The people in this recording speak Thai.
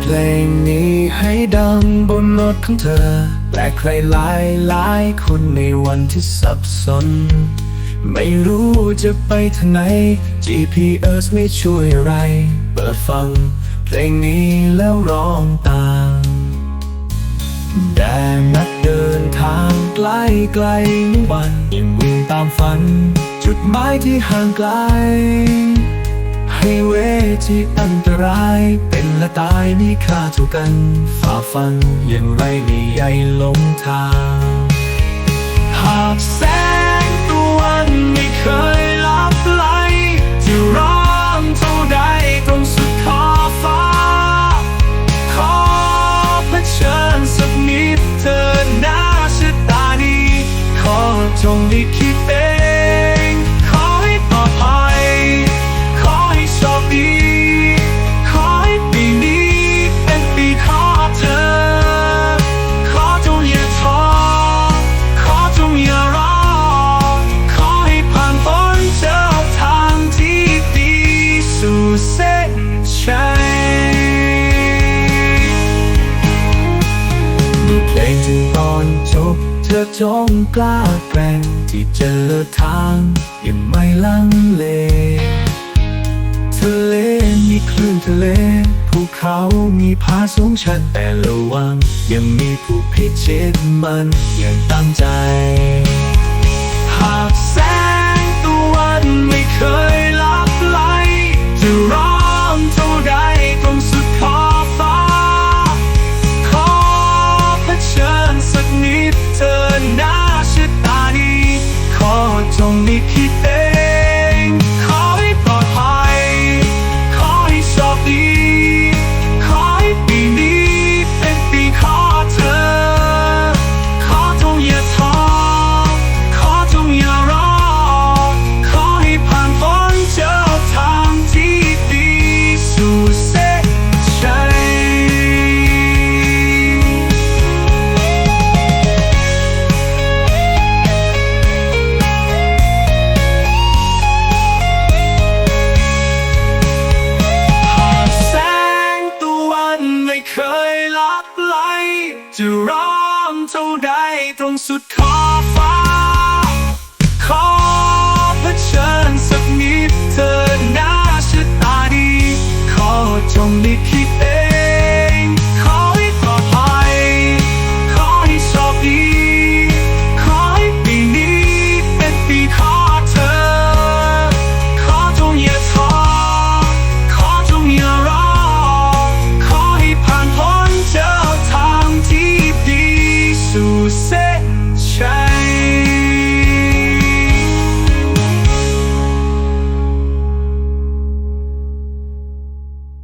เพลงนี้ให้ดังบนโน้ตของเธอและใครหลายหลายคนในวันที่สับสน ไม่รู้จะไปทางไหน GPS ไม่ช่วยอะไร เปิดฟังเพลงนี้แล้วร้องตามแดงนักเดินทางไกลไกลวันยังวิ่งตามฝัน จุดหมายที่ห่างไกล ให้เวทีอันตรายเป็นและตายมีค่าเท่ากัน ฝ่าฟันอย่างไรไม่ใหญ่หลงทาง หากแสงตะวันไม่เคยลับไหลจะร้องเท่าใดตรงสุดขอบฟ้า ขอเผชิญสักนิดเธอหน้าชะตานี้ขอจงได้คิ ธอจงกล้าแกร่งที่เจอทางยังไม่ลังเล ทะเลมีคลื่นทะเลภูเขามีผาสูงชันแต่ระวัง ยังมีผู้พิชิตมันอย่างตั้งใจ หากแส จะร้องเท่าใดตรงสุดขอบฟ้า ขอเผชิญสักนิดเธอหน้าชะตาดี ขอจงลิขิต